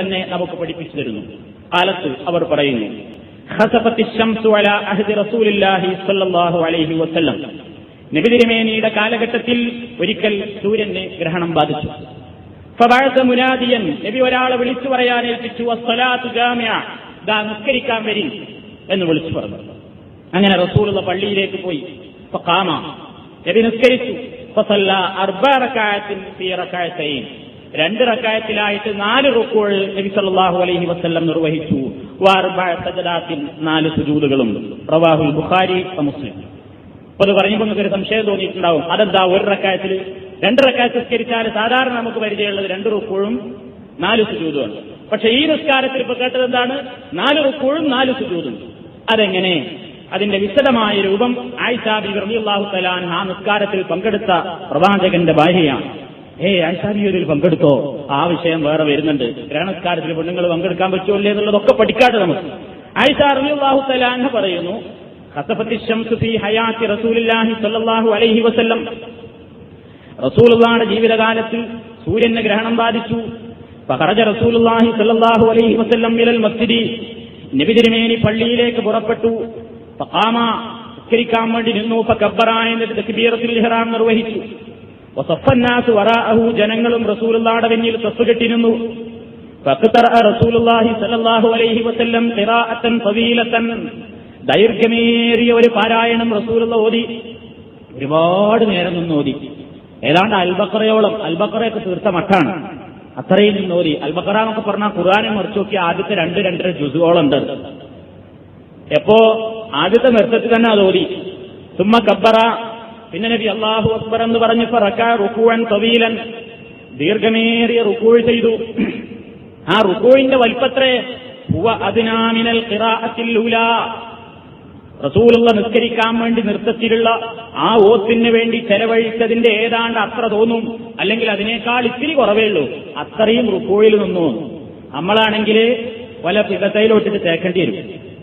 തന്നെ നമുക്ക് പഠിപ്പിച്ചു തരുന്നു. കാലത്ത് അവർ പറയുന്നു ഖസഫത്തി ശംസു അലാ അഹദി റസൂലില്ലാഹി സ്വല്ലല്ലാഹു അലൈഹി വസല്ലം. നബി തിരുമേനിയുടെ കാലഘട്ടത്തിൽ ഒരിക്കൽ സൂര്യന് ഗ്രഹണം ബാധിച്ചു. മുനാദിയൻ നബി ഒരാളെ വിളിച്ചു പറയാൻ ഏൽപ്പിച്ചു നിസ്കരിക്കാൻ വരി എന്ന് വിളിച്ചു പറഞ്ഞു. അങ്ങനെ റസൂലുള്ള പള്ളിയിലേക്ക് പോയി. കാമ നബി നിസ്കരിച്ചു. ഫസല്ല രണ്ട് റക്കായത്തിലായിട്ട് നാല് റുക്കോൾ നബി സല്ലല്ലാഹു അലൈഹി വസല്ലം നിർവഹിച്ചു. വാർബഅ സജദാത്തിൻ നാല് സുജൂദുകളും റവാഹുൽ ബുഖാരി മുസ്ലിം. അപ്പൊ അത് പറഞ്ഞപ്പോൾ നിങ്ങൾക്ക് ഒരു സംശയം തോന്നിയിട്ടുണ്ടാവും. അതെന്താ ഒരു റക്കായത്തിൽ രണ്ട് റക്കായത്ത് നിസ്കരിച്ചാൽ സാധാരണ നമുക്ക് പരിചയമുള്ളത് രണ്ട് റുക്കോഴും നാല് സുജൂതുമാണ്. പക്ഷെ ഈ നിസ്കാരത്തിൽ ഇപ്പൊ കേട്ടത് എന്താണ്? നാല് റുക്കോഴും നാല് സുജൂതും. അതെങ്ങനെ? അതിന്റെ വിശദമായ രൂപം ആയിഷാബി റളിയല്ലാഹു തലാൻ ആ നിസ്കാരത്തിൽ പങ്കെടുത്ത പ്രവാചകന്റെ ഭാര്യയാണ്. ഏ ആയിഷാബിയൊരിൽ പങ്കെടുത്തോ? ആ വിഷയം വേറെ വരുന്നുണ്ട്. ഗ്രഹണസ്കാരത്തിൽ പെണ്ണുങ്ങൾ പങ്കെടുക്കാൻ പറ്റുമല്ലേ എന്നുള്ളതൊക്കെ പഠിക്കാതെ നമുക്ക്. ആയിഷ തലാൻ പറയുന്നു അലൈഹി വസല്ലം. റസൂലുള്ളാഹിയുടെ ജീവിതകാലത്ത് സൂര്യന് ഗ്രഹണം ബാധിച്ചു. ഫഹറജ റസൂലുള്ളാഹി അലൈഹി വസല്ലം നബി തിരുമേനി പള്ളിയിലേക്ക് പുറപ്പെട്ടു. ഫഖാമ നിസ്കരിക്കാൻ വേണ്ടി നിന്നു. ഫകബ്ബറായ എന്നിട്ട് തക്ബീറത്തുൽ ഇഹ്റാം നിർവഹിച്ചു. വസഫന്നാസ് വറാഅഹു ജനങ്ങളും റസൂലുള്ളാടെ പിന്നിൽ തസ്ബ് കെട്ടിരുന്നു. റസൂലുള്ളാഹി സല്ലല്ലാഹു അലൈഹി വസല്ലം ദൈർഘ്യമേറിയ ഒരു പാരായണം റസൂലുള്ള ഓതി. ഒരുപാട് നേരം നിന്ന് ഓതി. ഏതാണ്ട് അൽബക്കറയോളം അൽബക്കറയൊക്കെ തീർത്ത മട്ടാണ് അത്രയും നിന്ന് ഓതി. അൽബക്കറ എന്നൊക്കെ പറഞ്ഞാൽ ഖുർആനെ മറിച്ചു നോക്കി ആദ്യത്തെ രണ്ട് രണ്ടര ജുസുകളോളം ഉണ്ട്. എപ്പോ ആദ്യത്തെ നൃത്തത്തിൽ തന്നെ അത് ഓതി. സുമ്മ കബ്ബറ പിന്നെ നബി അള്ളാഹു അക്ബർ എന്ന് പറഞ്ഞു റുക്കുവൻ തവീലൻ. ദീർഘമേറിയ റുക്കൂൾ ചെയ്തു. ആ റുക്കൂഴിന്റെ വലിപ്പത്രേ ഹുവ അതിനാമിനൽ റസൂലുള്ള നിസ്കരിക്കാൻ വേണ്ടി നൃത്തത്തിലുള്ള ആ ഓത്തിന് വേണ്ടി ചെലവഴിച്ചതിന്റെ ഏതാണ്ട് അത്ര തോന്നും. അല്ലെങ്കിൽ അതിനേക്കാൾ ഇത്തിരി കുറവേ ഉള്ളൂ. അത്രയും റുക്കോയിൽ നിന്നു. നമ്മളാണെങ്കിൽ പല പിതത്തയിലോട്ടിട്ട് തേക്കേണ്ടി വരും.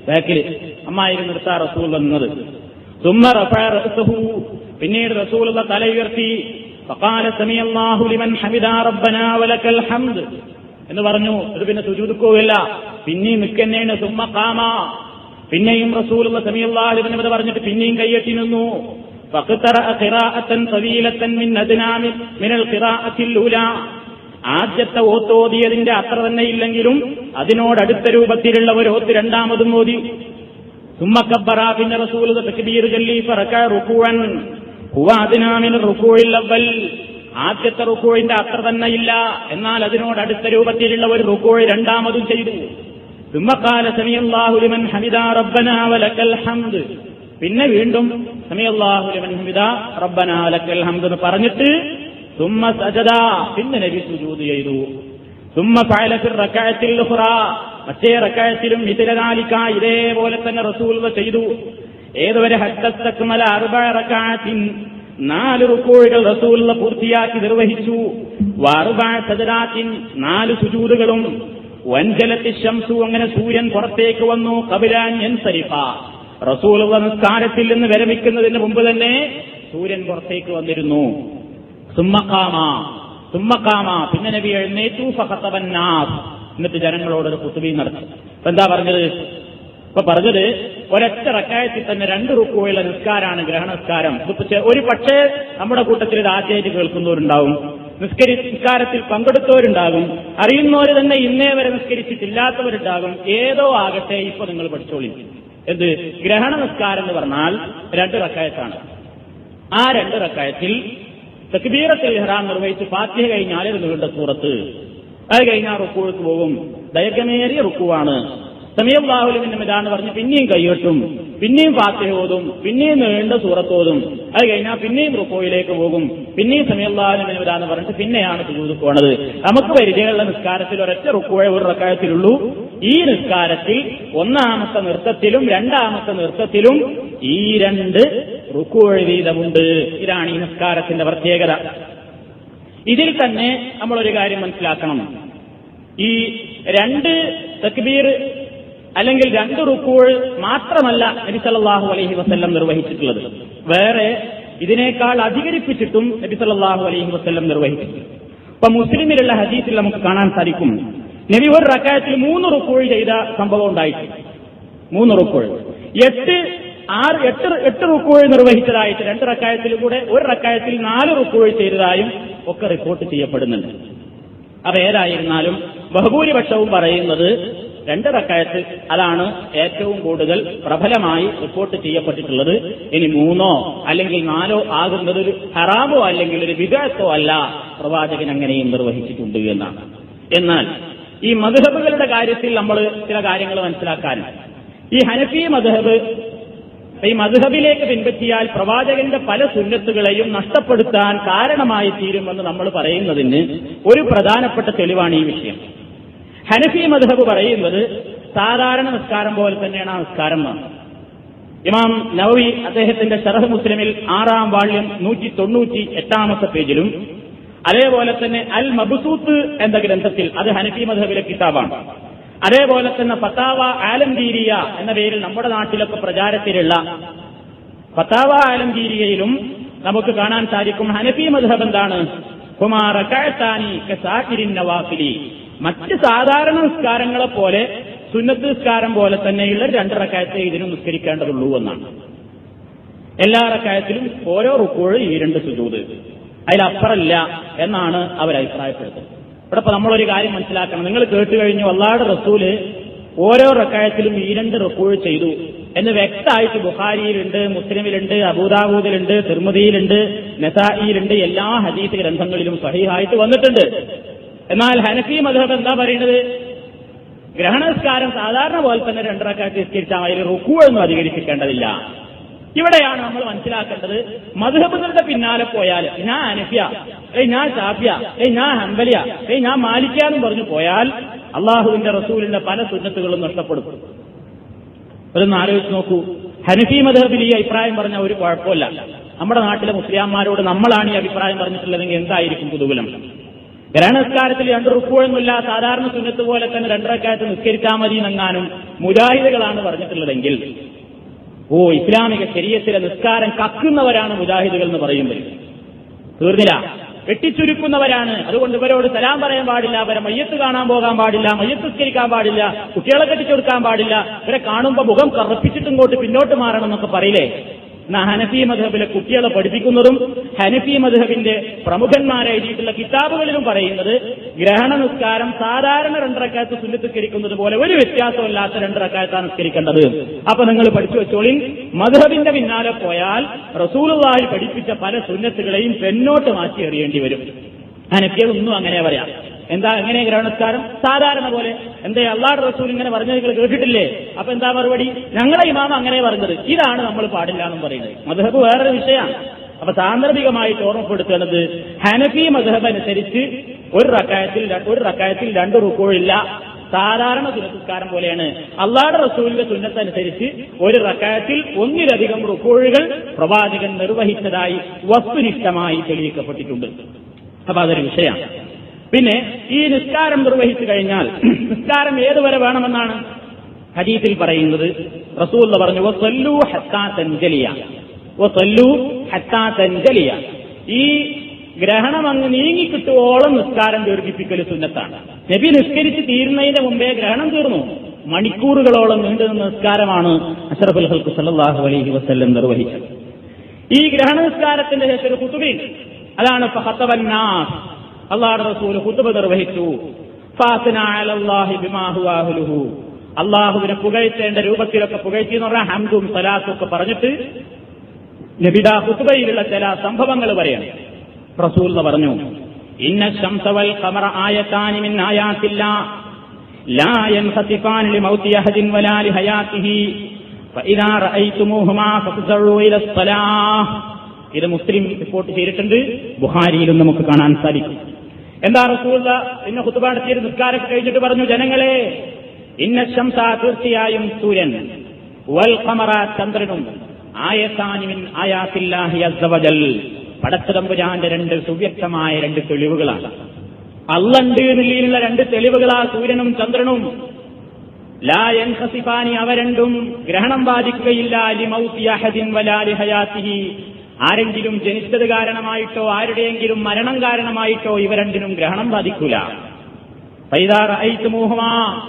ബാക്കിൽ അമ്മായിരുന്നു നിർത്താ റസൂൽ വന്നത്. റഅസഹു. പിന്നീട് റസൂലുള്ള തല ഉയർത്തി ഫഖാല സമീഅല്ലാഹു ലിമൻ ഹമിദാ റബ്ബനാ വലക്കൽ ഹംദ് എന്ന് പറഞ്ഞു ഇത് പിന്നെ സുജൂദുക്കോവില്ല പിന്നെയും നിൽക്കന്നെയാണ് സുമ്മ കാമ പിന്നെയും റസൂലുള്ള സമീഅല്ലാഹുവിനെ പറഞ്ഞിട്ട് പിന്നെയും കൈയ്യട്ടി നിന്നു فاقترأ قراءة طويلة من أدنى من القراءة الأولى ആദ്യത്തെ ഓത്തോതിയതിന്റെ അത്ര തന്നെ ഇല്ലെങ്കിലും അതിനോടടുത്ത രൂപത്തിലുള്ള ഒരു ഓത്ത് രണ്ടാമതും ഓതി സുമ്മക്കബ്ബറ പിന്നെ റസൂൽ തക്ബീർ ചൊല്ലി ഫറക റുക്കുവൻ ഹുവ അതിനാമിൻ റുക്കുവിൽ അവൽ ആദ്യത്തെ റുക്കുവിന്റെ അത്ര തന്നെ ഇല്ല എന്നാൽ അതിനോട് അടുത്ത രൂപത്തിലുള്ള ഒരു റുക്കുവ് രണ്ടാമതും ചെയ്തു. തുമ്മക്കാല സമയല്ലാഹു ലിമൻ ഹമിദ റബ്ബന വലക്കൽ ഹംദ് പിന്നെ വീണ്ടും സമയല്ലാഹു ലിമൻ ഹമിദ റബ്ബന വലക്കൽ ഹംദ് എന്ന് പറഞ്ഞിട്ട് തുമ്മ സജദ പിന്നെ നബി സുജൂദ് ചെയ്തു. തുമ്മ പായലത്തിൽ റക്കായത്തിൽ മറ്റേ റക്കായത്തിലും ഇതിലനാലിക്ക ഇതേപോലെ തന്നെ റസൂൽ ചെയ്തു. ഏതുവരെ ഹട്ടത്തക്കുമല റകഅത്തിൻ നാല് റുക്കോഴുകൾ റസൂൽ പൂർത്തിയാക്കി നിർവഹിച്ചു. സജദാത്തിൻ നാല് സുജൂദുകളും വൻജലത്തി ശംസു അങ്ങനെ സൂര്യൻ പുറത്തേക്ക് വന്നു. കപിലാൻ എൻസരിഫ റസൂലുള്ള നിസ്കാരത്തിൽ നിന്ന് വിരമിക്കുന്നതിന് മുമ്പ് തന്നെ സൂര്യൻ പുറത്തേക്ക് വന്നിരുന്നു. സുമ്മക്കാമ സുമ്മക്കാമ പിന്നെ നബി എഴുന്നേറ്റു. ഫഹത്തവന്നാസ് എന്നിട്ട് ജനങ്ങളോട് ഒരു കുത്തുബി നടത്തി. എന്താ പറഞ്ഞത്? ഇപ്പൊ പറഞ്ഞത് ഒരൊറ്റ റക്കായത്തിൽ തന്നെ രണ്ട് റുക്കുകളുടെ നിസ്കാരാണ് ഗ്രഹണസ്കാരം. ഒരു പക്ഷേ നമ്മുടെ കൂട്ടത്തിൽ ഇത് ആദ്യമായിട്ട് കേൾക്കുന്നവരുണ്ടാവും. നിസ്കരി നിസ്കാരത്തിൽ പങ്കെടുത്തവരുണ്ടാകും. അറിയുന്നവർ തന്നെ ഇന്നേ വരെ നിസ്കരിച്ചിട്ടില്ലാത്തവരുണ്ടാകും. ഏതോ ആകട്ടെ ഇപ്പൊ നിങ്ങൾ പഠിച്ചോളി. എന്ത്? ഗ്രഹണ നിസ്കാരം എന്ന് പറഞ്ഞാൽ രണ്ട് റക്കായത്താണ്. ആ രണ്ട് റക്കായത്തിൽ തക്ബീറത്തിൽ ഇഹ്റാം നിർവഹിച്ച് ഫാത്തിഹ കഴിഞ്ഞാൽ നിങ്ങളുടെ സൂറത്ത്. അത് കഴിഞ്ഞാൽ റുക്കൂൾക്ക് പോകും. ദൈർഘ്യമേറിയ റുക്കുവാണ്. സമീബാഹുലിന്റെ മിതാണ് പറഞ്ഞ് പിന്നെയും കൈയെട്ടും പിന്നെയും ഫാത്തിഹ ഓതും പിന്നെയും നീണ്ട സൂറത്തോതും അത് കഴിഞ്ഞാൽ പിന്നെയും റുക്കോയിലേക്ക് പോകും. പിന്നെയും സമീബാഹുലിന്റെ മിതാന്ന് പറഞ്ഞിട്ട് പിന്നെയാണ് സുജൂദ് പോണത്. നമുക്ക് പരിചയമുള്ള നിസ്കാരത്തിൽ ഒരൊറ്റ റുക്കോയെ ഒരു റക്കായത്തിലുള്ളൂ. ഈ നിസ്കാരത്തിൽ ഒന്നാമത്തെ നൃത്തത്തിലും രണ്ടാമത്തെ നൃത്തത്തിലും ഈ രണ്ട് റുക്കോഴ് വീതമുണ്ട് ഇതാണ് ഈ നിസ്കാരത്തിന്റെ പ്രത്യേകത. ഇതിൽ തന്നെ നമ്മളൊരു കാര്യം മനസ്സിലാക്കണം. ഈ രണ്ട് തക്ബീർ അല്ലെങ്കിൽ രണ്ട് റുക്കൂൾ മാത്രമല്ല നബി സല്ലല്ലാഹു അലൈഹി വസല്ലം നിർവഹിച്ചിട്ടുള്ളത്. വേറെ ഇതിനേക്കാൾ അധികരിപ്പിച്ചിട്ടും നബി സല്ലല്ലാഹു അലൈഹി വസല്ലം നിർവഹിച്ചിട്ടുണ്ട് ഇപ്പൊ മുസ്ലിമിലുള്ള ഹദീസിൽ നമുക്ക് കാണാൻ സാധിക്കും. നബി ഒരു റക്കായത്തിൽ മൂന്ന് റുക്കൂൾ ചെയ്ത സംഭവം ഉണ്ടായിട്ടുണ്ട്. മൂന്ന് റുക്കൂൾ എട്ട് ആറ് എട്ട് എട്ട് റുക്കൂൾ നിർവഹിച്ചതായിട്ട് രണ്ട് റക്കായത്തിൽ കൂടെ ഒരു റക്കായത്തിൽ നാല് റുക്കൂൾ ചെയ്തതായും ഒക്കെ റിപ്പോർട്ട് ചെയ്യപ്പെടുന്നുണ്ട്. അപ്പൊ ഏതായിരുന്നാലും ബഹുഭൂരിപക്ഷവും പറയുന്നത് രണ്ട് റക്കായത്ത് അതാണ് ഏറ്റവും കൂടുതൽ പ്രബലമായി റിപ്പോർട്ട് ചെയ്യപ്പെട്ടിട്ടുള്ളത്. ഇനി മൂന്നോ അല്ലെങ്കിൽ നാലോ ആകുന്നത് ഒരു ഹറാമോ അല്ലെങ്കിൽ ഒരു വികാസോ അല്ല പ്രവാചകൻ അങ്ങനെയും നിർവഹിച്ചിട്ടുണ്ട് എന്നാണ്. എന്നാൽ ഈ മധുഹബുകളുടെ കാര്യത്തിൽ നമ്മൾ ചില കാര്യങ്ങൾ മനസ്സിലാക്കാനുണ്ട് ഈ ഹനഫി മധുഹബ് ഈ മധുഹബിലേക്ക് പിൻപറ്റിയാൽ പ്രവാചകന്റെ പല സുന്നത്തുകളെയും നഷ്ടപ്പെടുത്താൻ കാരണമായി തീരുമെന്ന് നമ്മൾ പറയുന്നതിന് ഒരു പ്രധാനപ്പെട്ട തെളിവാണ് ഈ വിഷയം. ഹനഫി മധബ് പറയുന്നത് സാധാരണ നിസ്കാരം പോലെ തന്നെയാണ് ആ നിസ്കാരം ഇമാം നവവി അദ്ദേഹത്തിന്റെ ഷറഹ് മുസ്ലിമിൽ ആറാം വാള്യം നൂറ്റി തൊണ്ണൂറ്റി എട്ടാമത്തെ പേജിലും അതേപോലെ തന്നെ അൽ മബുസൂത്ത് എന്ന ഗ്രന്ഥത്തിൽ അത് ഹനഫി മധബിലെ കിതാബാണ്. അതേപോലെ തന്നെ ഫത്താവ ആലംഗീരിയ എന്ന പേരിൽ നമ്മുടെ നാട്ടിലൊക്കെ പ്രചാരത്തിലുള്ള ഫത്താവ ആലംഗീരിയയിലും നമുക്ക് കാണാൻ സാധിക്കും ഹനഫി മധബ് എന്താണ്? കുമാറക്കാനി നവാഫിലി മറ്റ് സാധാരണ നിസ്കാരങ്ങളെ പോലെ സുന്നത്ത് നിസ്കാരം പോലെ തന്നെയുള്ള രണ്ട് റക്കായത്തെ ഇതിനും നിസ്കരിക്കേണ്ടതുള്ളൂ എന്നാണ്. എല്ലാ റക്കായത്തിലും ഓരോ റുക്കോഴും ഈ രണ്ട് സുജൂത് അതിലപ്പുറമില്ല എന്നാണ് അവർ അഭിപ്രായപ്പെടുന്നത്. ഇവിടെ ഇപ്പൊ നമ്മളൊരു കാര്യം മനസ്സിലാക്കണം. നിങ്ങൾ കേട്ട് കഴിഞ്ഞു അള്ളാഹുടെ റസൂൽ ഓരോ റക്കായത്തിലും ഈ രണ്ട് റുക്കോഴ് ചെയ്തു എന്ന് വ്യക്തമായിട്ട് ബുഹാരിയിലുണ്ട് മുസ്ലിമിലുണ്ട് അബൂദാബൂദിലുണ്ട് തിർമുദിയിലുണ്ട് നെസായിലുണ്ട് എല്ലാ ഹദീസ് ഗ്രന്ഥങ്ങളിലും സഹിഹായിട്ട് വന്നിട്ടുണ്ട്. എന്നാൽ ഹനഫി മധബ് എന്താ പറയുന്നത്? ഗ്രഹണസ്കാരം സാധാരണ പോലെ തന്നെ രണ്ടരക്കാർക്ക് നിസ്കരിച്ചാൽ അതിൽ റുക്കുവൊന്നും അധികരിപ്പിക്കേണ്ടതില്ല. ഇവിടെയാണ് നമ്മൾ മനസ്സിലാക്കേണ്ടത്. മധുഹബുകളുടെ പിന്നാലെ പോയാൽ ഞാൻ അനഫിയ ഏയ് ഞാൻ ഷാഫിയ. ഏയ് ഞാൻ ഹംബലിയ. ഏയ് ഞാൻ മാലിക്ക എന്ന് പറഞ്ഞു പോയാൽ അള്ളാഹുവിന്റെ റസൂലിന്റെ പല സുന്നത്തുകളും നഷ്ടപ്പെടും. ഒരു ആലോചിച്ച് നോക്കൂ. ഹനഫി മധബിൽ ഈ അഭിപ്രായം പറഞ്ഞ ഒരു കുഴപ്പമില്ല. നമ്മുടെ നാട്ടിലെ മുസ്ലിംമാരോട് നമ്മളാണ് ഈ അഭിപ്രായം പറഞ്ഞിട്ടുള്ളതെങ്കിൽ എന്തായിരിക്കും കുതൂഹലം ഗ്രഹണസ്കാരത്തിൽ രണ്ട് റുക്കുവൊന്നുമില്ല സാധാരണ സുന്നത്ത് പോലെ തന്നെ രണ്ടരക്കാലത്ത് നിസ്കരിച്ചാൽ മതി എന്നെങ്ങാനും മുജാഹിദുകളാണ് പറഞ്ഞിട്ടുള്ളതെങ്കിൽ ഓ ഇസ്ലാമിക ശരീരത്തിലെ നിസ്കാരം കക്കുന്നവരാണ് മുജാഹിദുകൾ എന്ന് പറയുമ്പോൾ. തീർന്നില്ല. വെട്ടിച്ചുരുക്കുന്നവരാണ്. അതുകൊണ്ട് ഇവരോട് സലാം പറയാൻ പാടില്ല. അവരെ മയ്യത്ത് കാണാൻ പോകാൻ പാടില്ല. മയ്യത്ത് നിസ്കരിക്കാൻ പാടില്ല. കുട്ടികളെ കെട്ടിച്ചെടുക്കാൻ പാടില്ല. ഇവരെ കാണുമ്പോൾ മുഖം കറുപ്പിച്ചിട്ടും ഇങ്ങോട്ട് പിന്നോട്ട് മാറണം എന്നൊക്കെ പറയില്ലേ? എന്നാ ഹനഫി മധബിലെ കുട്ടികളെ പഠിപ്പിക്കുന്നതും ഹനഫി മധുഹബിന്റെ പ്രമുഖന്മാരെ എഴുതിയിട്ടുള്ള കിതാബുകളിലും പറയുന്നത് ഗ്രഹണ നിസ്കാരം സാധാരണ രണ്ടരക്കാലത്ത് സുന്നത്തിസ്കരിക്കുന്നത് പോലെ ഒരു വ്യത്യാസമില്ലാത്ത രണ്ടരക്കാലത്താണ് നിസ്കരിക്കേണ്ടത്. അപ്പൊ നിങ്ങൾ പഠിച്ചു വെച്ചോളിൻ മധുഹബിന്റെ പിന്നാലെ പോയാൽ റസൂലുള്ളാഹി പഠിപ്പിച്ച പല സുന്നത്തുകളെയും പെന്നോട്ട് മാറ്റി എറിയേണ്ടി വരും. ഹനഫിയതൊന്നും അങ്ങനെ പറയാം. എന്താ എങ്ങനെ ഗ്രഹണസ്കാരം സാധാരണ പോലെ. എന്താ അള്ളാഹ് റസൂൽ ഇങ്ങനെ പറഞ്ഞത് നിങ്ങൾ കേട്ടിട്ടില്ലേ? അപ്പൊ എന്താ മറുപടി? ഞങ്ങളെ ഇമാമ അങ്ങനെ പറഞ്ഞത്. ഇതാണ് നമ്മൾ പാടില്ല എന്നും പറയുന്നത്. മധുഹബ് വേറൊരു വിഷയമാണ്. അപ്പൊ സാന്ദർഭികമായിട്ട് ഓർമ്മപ്പെടുത്തേണ്ടത് ഹനഫി മധബ് അനുസരിച്ച് ഒരു റക്കായത്തിൽ ഒരു റക്കായത്തിൽ രണ്ട് റുക്കോഴില്ല സാധാരണ സുനസ്കാരം പോലെയാണ്. അള്ളാഹുടെ റസൂലിന്റെ സുന്നത്തനുസരിച്ച് ഒരു റക്കായത്തിൽ ഒന്നിലധികം റുക്കോഴുകൾ പ്രവാചകൻ നിർവഹിച്ചതായി വസ്തുനിഷ്ഠമായി തെളിയിക്കപ്പെട്ടിട്ടുണ്ട്. അപ്പൊ അതൊരു വിഷയമാണ്. പിന്നെ ഈ നിസ്കാരം നിർവഹിച്ചു കഴിഞ്ഞാൽ നിസ്കാരം ഏതുവരെ വേണമെന്നാണ് ഹദീസിൽ പറയുന്നത്. റസൂൽ പറഞ്ഞു "വസല്ലൂ ഹത്താ തൻജലിയ. വസല്ലൂ ഹത്താ ഈ ഗ്രഹണം അങ്ങ് നീങ്ങിക്കിട്ടുവോളം നിസ്കാരം ദീർഘിപ്പിക്കൽ സുന്നത്താണ്. നബി നിസ്കരിച്ച് തീരുന്നതിന്റെ മുമ്പേ ഗ്രഹണം തീർന്നു. മണിക്കൂറുകളോളം നീണ്ടു നിസ്കാരമാണ് അഷറഫുൽ ഹൽക്കു സല്ലാഹു അലൈഹി വസ്ല്ലം നിർവഹിച്ചത്. ഈ ഗ്രഹണ നിസ്കാരത്തിന്റെ ശേഷം ഒരു കുത്തുബി അതാണ് ഫഹത്തവന്നാസ് റസൂൽ കുത്തുബ നിർവഹിച്ചു. അള്ളാഹുവിനെ പുകഴ്ത്തേണ്ട രൂപത്തിലൊക്കെ പുകഴ്ത്തി എന്ന് പറഞ്ഞാൽ ഹംദും സലാത്തും ഒക്കെ പറഞ്ഞിട്ട് നബിദ കുത്തുബയിലുള്ള ചില സംഭവങ്ങൾ പറയണം റസൂൽ എന്ന് പറഞ്ഞു ഇന്ന ശംസവൽ ഖമറ ആയത്താനി മിൻ ആയാത്തില്ല ലാ യൻഖതിഫാൻ ലിമൗതി അഹദിൻ വലാ ലിഹയാതിഹി فإذا رأيتموهما فافزعوا إلى الصلاة ഇത് മുസ്ലിം റിപ്പോർട്ട് ചെയ്തിട്ടുണ്ട് ബുഹാരിയിലും നമുക്ക് കാണാൻ സാധിക്കും എന്താ റസൂല ഇന്ന് കുത്തുപാടത്തിയൊരു നിസ്കാരം കഴിഞ്ഞിട്ട് പറഞ്ഞു ജനങ്ങളെ ഇന്ന ശംസ തീർച്ചയായും സൂര്യൻ വൽ ഖമറ ചന്ദ്രനും പടച്ചതമ്പുരാന്റെ രണ്ട് സുവ്യക്തമായ രണ്ട് തെളിവുകളാണ്. അല്ലണ്ട് നിലയിലുള്ള രണ്ട് തെളിവുകളാ സൂര്യനും ചന്ദ്രനും. ലാ യൻഖസിഫാനി അവ രണ്ടും ഗ്രഹണം ബാധിക്കുകയില്ല. ലിമൗതി അഹദിൻ വലാ ലിഹയാത്തിഹി ആരെങ്കിലും ജനിച്ചത് കാരണമായിട്ടോ ആരുടെയെങ്കിലും മരണം കാരണമായിട്ടോ ഇവ രണ്ടിനും ഗ്രഹണം ബാധിക്കൂല. പൈതാർ ഐത്ത് മോഹമാ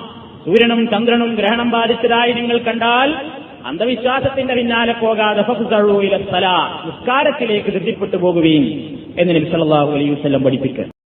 സൂര്യനും ചന്ദ്രനും ഗ്രഹണം ബാധിച്ചതായി നിങ്ങൾ കണ്ടാൽ അന്ധവിശ്വാസത്തിന്റെ പിന്നാലെ പോകാതെ നിസ്കാരത്തിലേക്ക് ധൃതിപ്പെട്ടു പോകുകയും എന്ന് നബി സല്ലല്ലാഹു അലൈഹി വസല്ലം പഠിപ്പിക്കുക